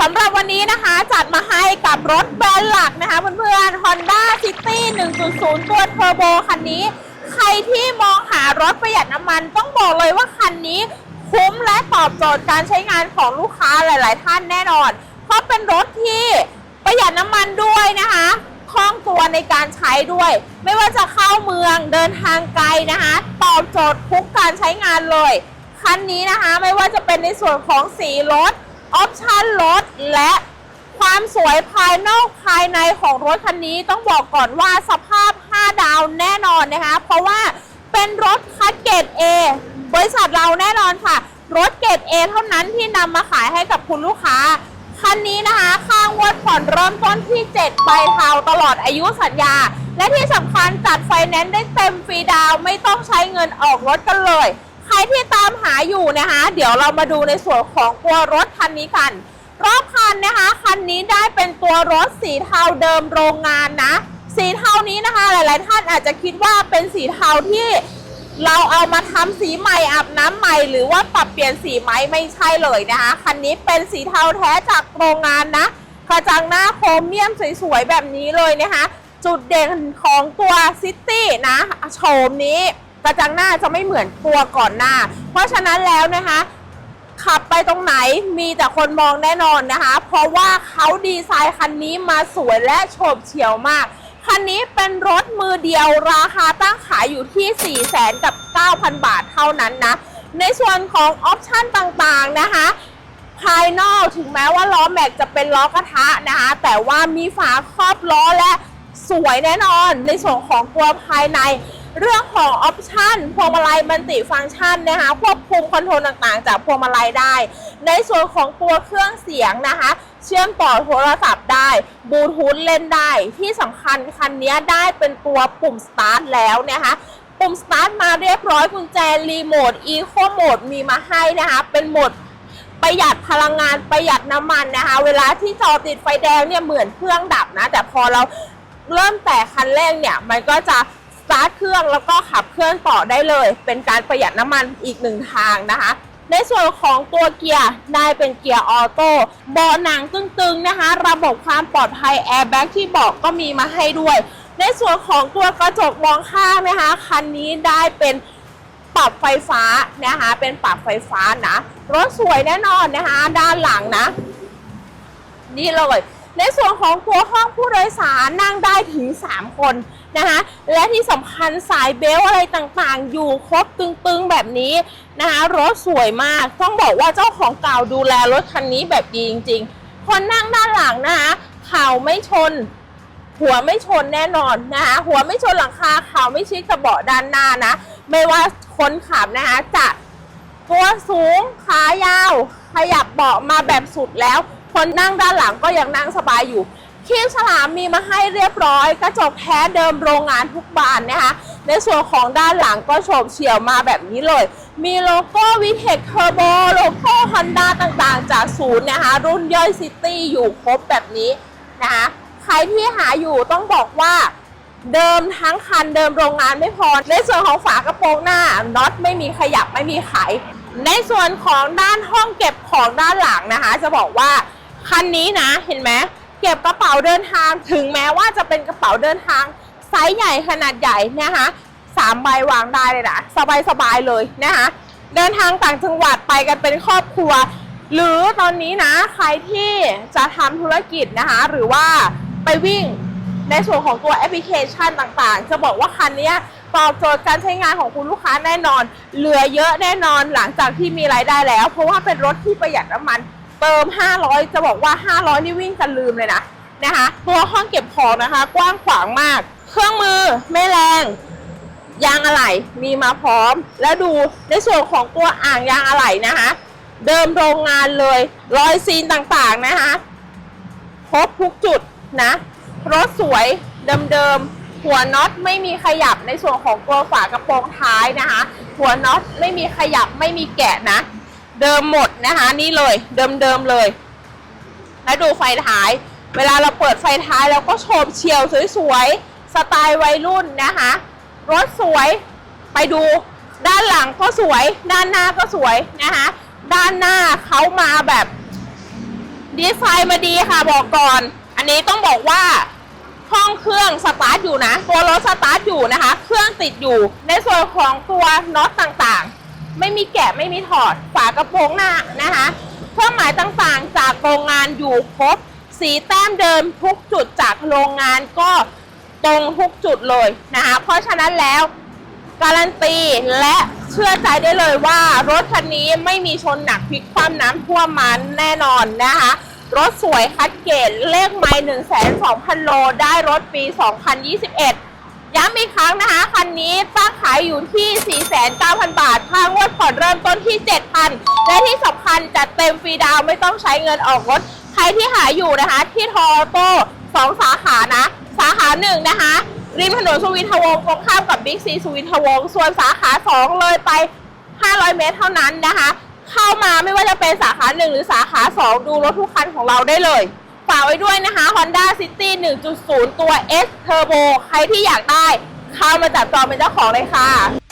สำหรับวันนี้นะคะจัดมาให้กับรถแบรนด์หลักนะคะเพื่อนๆ Honda City 1.0 ตัวเทอร์โบคันนี้ ใครที่มองหารถประหยัดน้ำมัน ต้องบอกเลยว่าคันนี้คุ้มและตอบโจทย์การใช้งานของลูกค้าหลาย ๆ ท่านแน่นอน เพราะเป็นรถที่ประหยัดน้ำมันด้วยนะคะคล่องตัวในการใช้ด้วย ไม่ว่าจะเข้าเมืองเดินทางไกลนะคะ ตอบโจทย์ทุกการใช้งานเลย คันนี้นะคะไม่ว่าจะเป็นในส่วนของสีรถ ออปชั่นรถและความสวยภายนอกภายในของรถคันนี้ต้องบอกก่อนว่าสภาพ 5 ดาวแน่นอนนะคะ เพราะว่าเป็นรถคัดเกรด A บริษัทเราแน่นอนค่ะ รถเกรด A เท่านั้นที่นำมาขายให้กับคุณลูกค้า คันนี้นะคะค่างวดผ่อนเริ่มต้นที่ 7 ใบเทาตลอดอายุสัญญา และที่สำคัญจัดไฟแนนซ์ได้เต็มฟรีดาวไม่ต้องใช้เงินออกรถกันเลย ใครที่ตามหาอยู่นะคะ เดี๋ยวเรามาดูในส่วนของตัวรถคันนี้กัน รอบคันนะคะ คันนี้ได้เป็นตัวรถสีเทาเดิมโรงงานนะ สีเทานี้นะคะ หลาย ๆ ท่านอาจจะคิดว่าเป็นสีเทาที่เราเอามาทำสีใหม่อาบน้ำใหม่ หรือว่าปรับเปลี่ยนสีไหมไม่ใช่เลยนะคะ คันนี้เป็นสีเทาแท้จากโรงงานนะกระจังหน้าโครเมียมสวยๆแบบนี้เลยนะคะ จุดเด่นของตัวซิตี้นะโฉมนี้ กระจังหน้าจะไม่เหมือนตัวก่อนหน้า เพราะฉะนั้นแล้วนะคะ ขับไปตรงไหนมีแต่คนมองแน่นอนนะคะ เพราะว่าเขาดีไซน์คันนี้มาสวยและโฉบเฉี่ยวมากคันนี้เป็นรถมือเดียวราคาตั้งขายอยู่ที่ 4 0 0แสนกับ 9,000 บาทเท่านั้นนะ ในส่วนของออปชั่นต่างๆนะคะ ภายนอกถึงแม้ว่าล้อแม็กจะเป็นล้อกระทะนะคะ แต่ว่ามีฝาครอบล้อและสวยแน่นอน ในส่วนของตัวภายใน เรื่องของออปชันพวงมาลัยมันติฟังก์ชันนะคะควบคุมคอนโทรลต่างๆ จากพวงมาลัยได้ ในส่วนของตัวเครื่องเสียงนะคะ เชื่อมต่อโทรศัพท์ได้บลูทูธเล่นได้ ที่สำคัญคันนี้ได้เป็นตัวปุ่มสตาร์ทแล้วนะคะปุ่มสตาร์ทมาเรียบร้อยกุญแจรีโมทอีโคโหมดมีมาให้นะคะ เป็นโหมดประหยัดพลังงานประหยัดน้ำมันนะคะ เวลาที่จอติดไฟแดงเนี่ยเหมือนเครื่องดับนะ แต่พอเราเริ่มแต่คันเร่งเนี่ย มันก็จะ ตาร์ทเครื่องแล้วก็ขับเคลื่อนต่อได้เลย เป็นการประหยัดน้ำมันอีกหนึ่งทางนะคะ ในส่วนของตัวเกียร์ได้เป็นเกียร์ออโต้เบาะหนังตึงๆนะคะ ระบบความปลอดภัยแอร์แบ็กที่บอกก็มีมาให้ด้วย ในส่วนของตัวกระจกมองข้างนะคะคันนี้ได้เป็นปรับไฟฟ้านะคะ เป็นปรับไฟฟ้านะรถสวยแน่นอนนะคะ ด้านหลังนะ นี่เลย ในส่วนของตัวห้องผู้โดยสารนั่งได้ถึง 3 คนนะคะและที่สำคัญสายเบลต์อะไรต่างๆ อยู่ครบตึงๆแบบนี้นะคะรถสวยมาก ต้องบอกว่าเจ้าของเก่าดูแลรถคันนี้แบบดีจริงๆ คนนั่งด้านหลังนะคะเข่าไม่ชน หัวไม่ชนแน่นอนนะคะหัวไม่ชนหลังคาเข่าไม่ชิดกับเบาะด้านหน้านะ ไม่ว่าคนขับนะคะจะตัวสูงขายาว ขยับเบาะมาแบบสุดแล้ว คนนั่งด้านหลังก็ยังนั่งสบายอยู่คีบฉลามมีมาให้เรียบร้อย กระจกแท้เดิมโรงงานทุกบานนะคะในส่วนของด้านหลังก็โฉบเฉี่ยวมาแบบนี้เลย มีโลโก้วิเทคเทอร์โบโลโก้ฮอนด้าต่างๆ จากศูนย์นะคะรุ่นย่อยซิตี้อยู่ครบแบบนี้นะคะใครที่หาอยู่ต้องบอกว่าเดิมทั้งคันเดิมโรงงานไม่พอ ในส่วนของฝากระโปรงหน้าน็อตไม่มีขยับไม่มีไข ในส่วนของด้านห้องเก็บของด้านหลังนะคะ จะบอกว่า คันนี้นะเห็นไหมเก็บกระเป๋าเดินทางถึงแม้ว่าจะเป็นกระเป๋าเดินทางไซส์ใหญ่ขนาดใหญ่นะคะสามใบวางได้เลยนะสบายๆเลยนะคะเดินทางต่างจังหวัดไปกันเป็นครอบครัว หรือตอนนี้นะใครที่จะทำธุรกิจนะคะ หรือว่าไปวิ่งในส่วนของตัวแอปพลิเคชันต่างๆ จะบอกว่าคันนี้ตอบโจทย์การใช้งานของคุณลูกค้าแน่นอน เหลือเยอะแน่นอนหลังจากที่มีรายได้แล้ว เพราะว่าเป็นรถที่ประหยัดน้ำมัน เติม 500 จะบอกว่า 500 นี่วิ่งกันลืมเลยนะนะคะ ตัวห้องเก็บของนะคะ กว้างขวางมาก เครื่องมือไม่แรง ยางอะไหล่มีมาพร้อม แล้วดูในส่วนของตัวอ่างยางอะไหล่นะคะ เดิมโรงงานเลย รอยซีนต่างๆนะคะครบทุกจุดนะ รถสวยเดิมๆ หัวน็อตไม่มีขยับในส่วนของตัวฝากระโปรงท้ายนะคะ หัวน็อตไม่มีขยับไม่มีแกะนะ เดิมหมดนะคะนี่เลย เดิมๆเลย แล้วดูไฟท้าย เวลาเราเปิดไฟท้ายเราก็โฉบเฉียวสวยๆสไตล์วัยรุ่นนะคะ รถสวยไปดูด้านหลังก็สวย ด้านหน้าก็สวยนะคะด้านหน้าเขามาแบบดีไซน์มาดีค่ะบอกก่อน อันนี้ต้องบอกว่าห้องเครื่องสตาร์ทอยู่นะ ตัวรถสตาร์ทอยู่นะคะ เครื่องติดอยู่ในส่วนของตัวน็อตต่างๆ ไม่มีแกะไม่มีถอด ฝากระโปรงหน้านะคะเครื่องหมายต่างๆ จากโรงงานอยู่ครบ สีแต้มเดิมทุกจุดจากโรงงานก็ตรงทุกจุดเลยนะคะ เพราะฉะนั้นแล้วการันตีและเชื่อใจได้เลยว่ารถคันนี้ไม่มีชนหนักพลิกคว่ำน้ำท่วมมันแน่นอนนะคะ รถสวยคัดเกรดเลขไมล์1 2 0 0 0 โล ได้รถปี 2021 ย้ำอีกครั้งนะคะ คันนี้ตั้งขายอยู่ที่ 49,000 บาทค่างวดผ่อนเริ่มต้นที่ 7,000 และที่สำคัญจัดเต็มฟรีดาวไม่ต้องใช้เงินออกรถ ใครที่หาอยู่นะคะ ที่ทอโต้2สาขานะ สาขาหนึ่งนะคะริมถนนสุวินทวงศ์ตรงข้ามกับบิ๊กซีสุวินทวงศ์ส่วนสาขา 2 เลยไป 500 เมตรเท่านั้นนะคะ เข้ามาไม่ว่าจะเป็นสาขา 1 หรือสาขา 2 ดูรถทุกคันของเราได้เลย ฝากไว้ด้วยนะคะ Honda City 1.0 ตัว S Turbo ใครที่อยากได้ เข้ามาจับจองเป็นเจ้าของเลยค่ะ